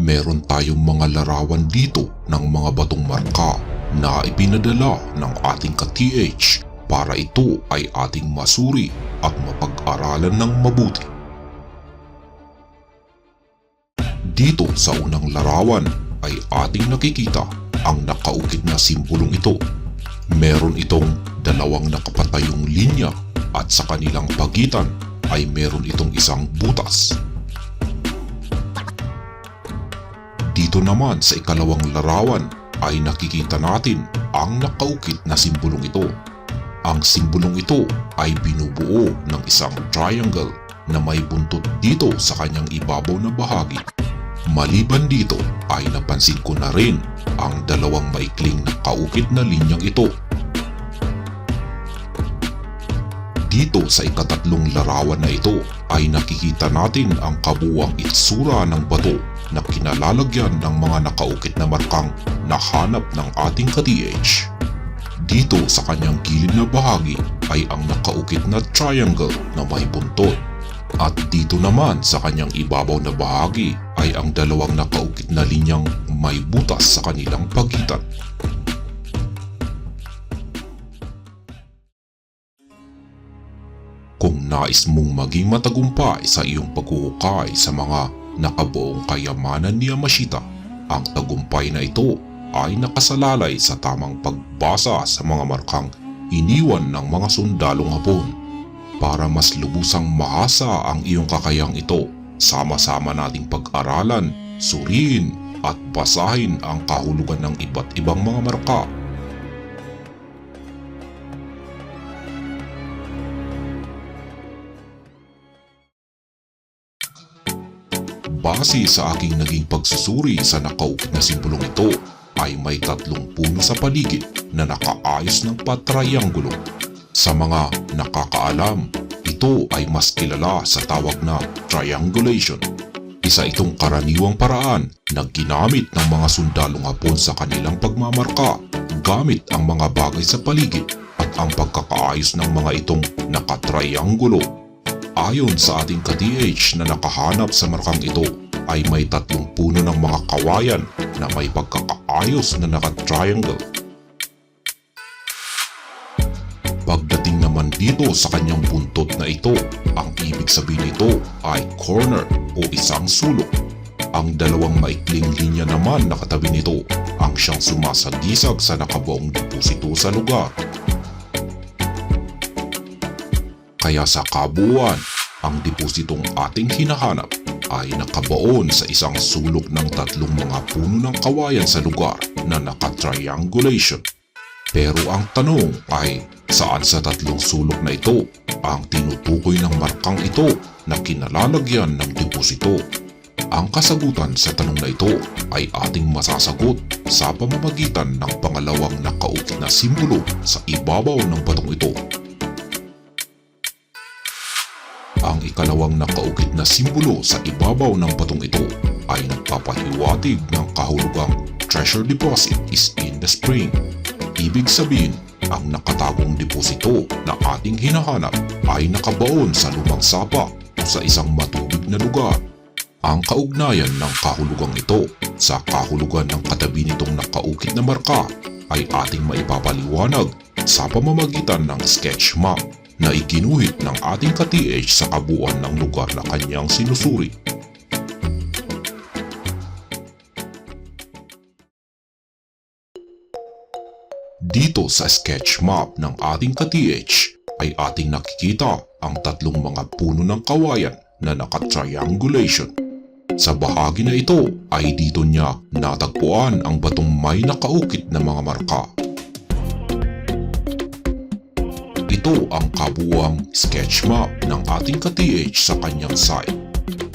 Meron tayong mga larawan dito ng mga batong marka na ipinadala ng ating ka-TH para ito ay ating masuri at mapag-aralan ng mabuti. Dito sa unang larawan ay ating nakikita ang nakaukit na simbolong ito. Meron itong dalawang nakapatayong linya at sa kanilang pagitan ay meron itong isang butas. Dito naman sa ikalawang larawan ay nakikita natin ang nakaukit na simbolong ito. Ang simbolong ito ay binubuo ng isang triangle na may buntot dito sa kanyang ibabaw na bahagi. Maliban dito ay napansin ko na rin ang dalawang maikling nakaukit na linyang ito. Dito sa ikatatlong larawan na ito ay nakikita natin ang kabuwang itsura ng bato na kinalalagyan ng mga nakaukit na markang nahanap ng ating ka-TH. Dito sa kanyang gilid na bahagi ay ang nakaukit na triangle na may buntot. At dito naman sa kanyang ibabaw na bahagi ay ang dalawang nakaukit na linyang may butas sa kanilang pagitan. Kung nais mong maging matagumpay sa iyong paghuhukay sa mga nakabuong kayamanan ni Yamashita, ang tagumpay na ito ay nakasalalay sa tamang pagbasa sa mga markang iniwan ng mga sundalong hapon. Para mas lubusang mahasa ang iyong kakayang ito, sama-sama nating pag-aralan, suriin at basahin ang kahulugan ng iba't ibang mga marka Base sa aking naging pagsusuri sa nakaukit na simbolong ito ay may tatlong puno sa paligid na nakaayos ng patrianggulo. Sa mga nakakaalam, ito ay mas kilala sa tawag na triangulation. Isa itong karaniwang paraan na ginamit ng mga sundalong hapon sa kanilang pagmamarka gamit ang mga bagay sa paligid at ang pagkakaayos ng mga itong nakatrianggulo Ayon sa ating ka-TH na nakahanap sa markang ito ay may tatlong puno ng mga kawayan na may pagkakaayos na naka-triangle. Pagdating naman dito sa kanyang buntot na ito, ang ibig sabihin nito ay corner o isang sulok. Ang dalawang maikling linya naman na katabi nito ang siyang sumasagisag sa nakabuong deposito sa lugar Kaya sa kabuuan, ang depositong ating hinahanap ay nakabaon sa isang sulok ng tatlong mga puno ng kawayan sa lugar na naka-triangulation. Pero ang tanong ay saan sa tatlong sulok na ito ang tinutukoy ng markang ito na kinalalagyan ng deposito? Ang kasagutan sa tanong na ito ay ating masasagot sa pamamagitan ng pangalawang nakaukit na simbolo sa ibabaw ng batong ito ikalawang nakaukit na simbolo sa ibabaw ng batong ito ay nagpapahiwatig ng kahulugang treasure deposit is in the spring. Ibig sabihin, ang nakatagong deposito na ating hinahanap ay nakabaon sa lumang sapa o sa isang matubig na lugar. Ang kaugnayan ng kahulugang ito sa kahulugan ng katabi nitong nakaukit na marka ay ating maipapaliwanag sa pamamagitan ng sketch map na iginuhit ng ating ka-TH sa kabuuan ng lugar na kanyang sinusuri. Dito sa sketch map ng ating ka-TH ay ating nakikita ang tatlong mga puno ng kawayan na naka-triangulation. Sa bahagi na ito ay dito niya natagpuan ang batong may nakaukit na mga marka Ito ang kabuwang sketch map ng ating ka-TH sa kanyang site.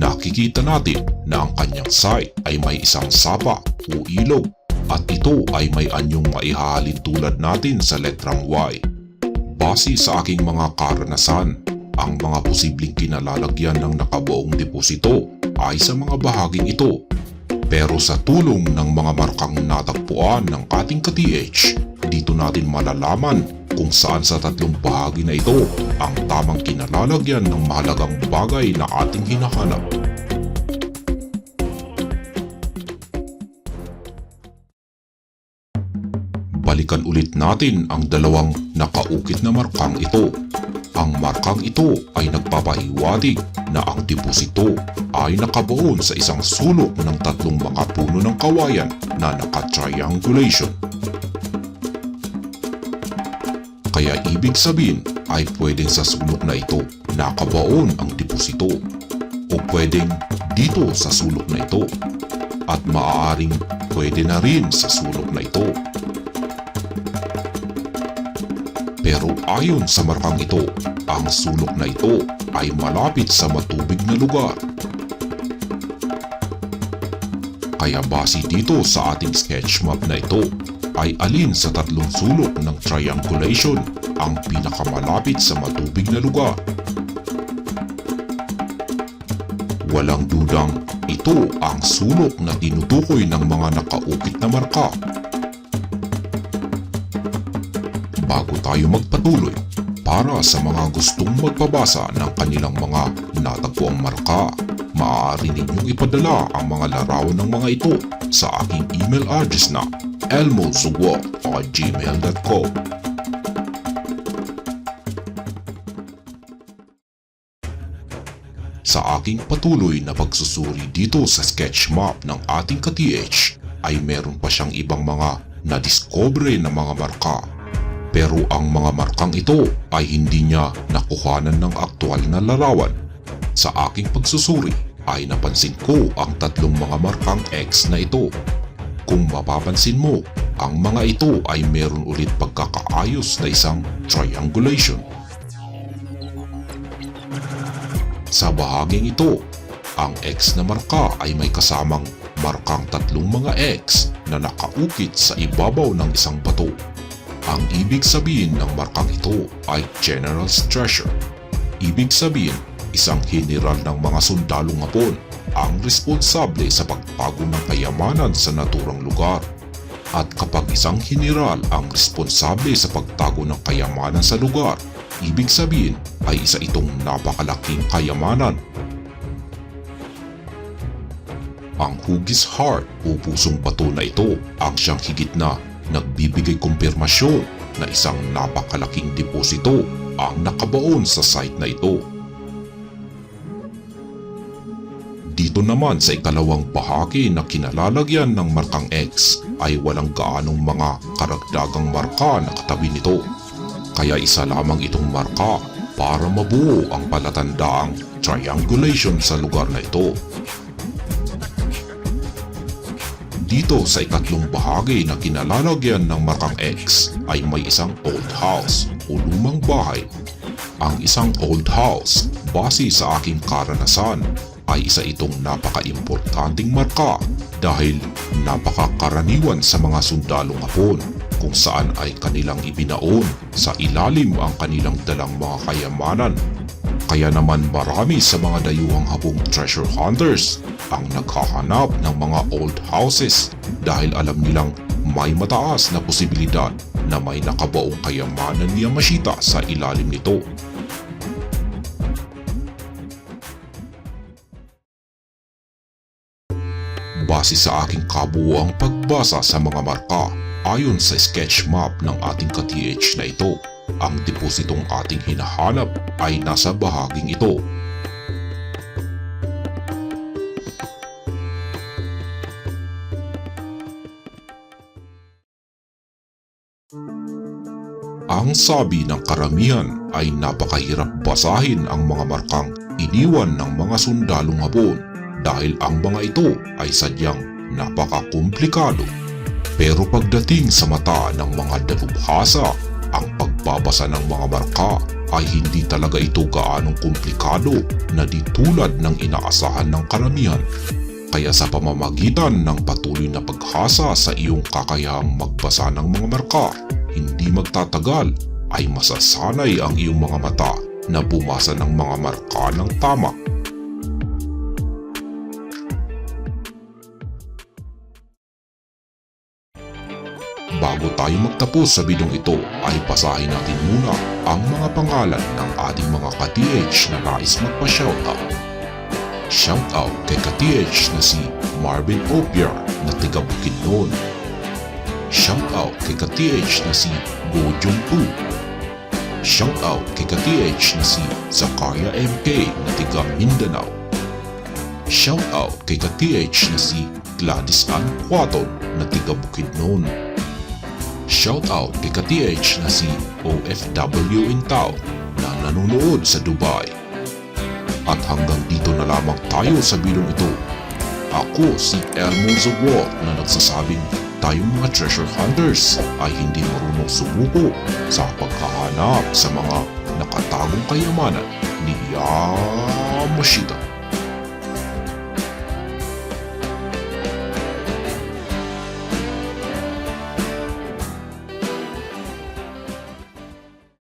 Nakikita natin na ang kanyang site ay may isang sapa o ilog at ito ay may anyong maihahalin tulad natin sa letrang Y. Base sa aking mga karanasan, ang mga posibleng kinalalagyan ng nakabuong deposito ay sa mga bahaging ito. Pero sa tulong ng mga markang natagpuan ng ating ka-TH, dito natin malalaman kung saan sa tatlong bahagi na ito ang tamang kinalalagyan ng mahalagang bagay na ating hinahanap. Balikan ulit natin ang dalawang nakaukit na markang ito. Ang markang ito ay nagpapahiwatig na ang deposito ay nakabuon sa isang sulok ng tatlong mga puno ng kawayan na naka-triangulation. Kaya ibig sabihin ay pwedeng sa sulok na ito nakabaon ang deposito o pwedeng dito sa sulok na ito at maaaring pwede na rin sa sulok na ito. Pero ayon sa markang ito, ang sulok na ito ay malapit sa matubig na lugar. Kaya base dito sa ating sketch map na ito, ay alin sa tatlong sulok ng triangulation ang pinakamalapit sa matubig na lugar. Walang dudang ito ang sulok na tinutukoy ng mga nakaukit na marka. Bago tayo magpatuloy, para sa mga gustong magpabasa ng kanilang mga natagpuang marka, maaari ninyong ipadala ang mga larawan ng mga ito sa aking email address na elmosugwa@gmail.com. Sa aking patuloy na pagsusuri dito sa sketch map ng ating ka-TH ay meron pa siyang ibang mga na-discover na mga marka. Pero ang mga markang ito ay hindi niya nakuhanan ng aktual na larawan. Sa aking pagsusuri ay napansin ko ang tatlong mga markang X na ito. Kung mapapansin mo, ang mga ito ay meron ulit pagkakaayos na isang triangulation. Sa bahaging ito, ang X na marka ay may kasamang markang tatlong mga X na nakaukit sa ibabaw ng isang bato. Ang ibig sabihin ng markang ito ay General's Treasure. Ibig sabihin, isang general ng mga sundalong hapon ang responsable sa pagtago ng kayamanan sa naturang lugar. At kapag isang general ang responsable sa pagtago ng kayamanan sa lugar, ibig sabihin ay isa itong napakalaking kayamanan. Ang Hugis Heart o pusong bato na ito ang siyang higit na nagbibigay kumpirmasyon na isang napakalaking deposito ang nakabaon sa site na ito. Dito naman sa ikalawang bahagi na kinalalagyan ng markang X ay walang gaanong mga karagdagang marka na katabi nito. Kaya isa lamang itong marka para mabuo ang palatandaang triangulation sa lugar na ito. Dito sa ikatlong bahagi na kinalalagyan ng markang X ay may isang old house o lumang bahay. Ang isang old house, base sa aking karanasan, ay isa itong napaka-importanting marka dahil napakakaraniwan sa mga sundalong hapon kung saan ay kanilang ibinaon sa ilalim ang kanilang dalang mga kayamanan. Kaya naman marami sa mga dayuhang hapong treasure hunters ang naghahanap ng mga old houses dahil alam nilang may mataas na posibilidad na may nakabaong kayamanan ni Yamashita sa ilalim nito. Base sa aking kabuuang pagbasa sa mga marka, ayon sa sketch map ng ating ka-TH na ito, ang depositong ating hinahanap ay nasa bahaging ito. Ang sabi ng karamihan ay napakahirap basahin ang mga markang iniwan ng mga sundalong hapon dahil ang mga ito ay sadyang napakakomplikado. Pero pagdating sa mata ng mga dalubhasa, ang pagbabasa ng mga marka ay hindi talaga ito gaanong komplikado na di tulad ng inaasahan ng karamihan. Kaya sa pamamagitan ng patuloy na paghasa sa iyong kakayahang magbasa ng mga marka, hindi magtatagal ay masasanay ang iyong mga mata na bumasa ng mga marka ng tama. Bago tayo magtapos sa bidong ito ay basahin natin muna ang mga pangalan ng ating mga ka-TH na nais magpa-shoutout. Shoutout kay ka-TH na si Marvin Opiar na tiga Bukidnon. Shoutout kay ka-TH na si Go Jung-poo. Shoutout kay ka-TH na si Zakaria MK na tiga Mindanao. Shoutout kay ka-TH na si Gladys Ann Quaton na tiga Bukidnon. Shoutout kay ka-TH na si OFW in Tao na nanonood sa Dubai. At hanggang dito na lamang tayo sa bilong ito. Ako si Elmo Zawar na nagsasabing tayong mga treasure hunters ay hindi marunong sumuko sa paghahanap sa mga nakatagong kayamanan ni Yamashita.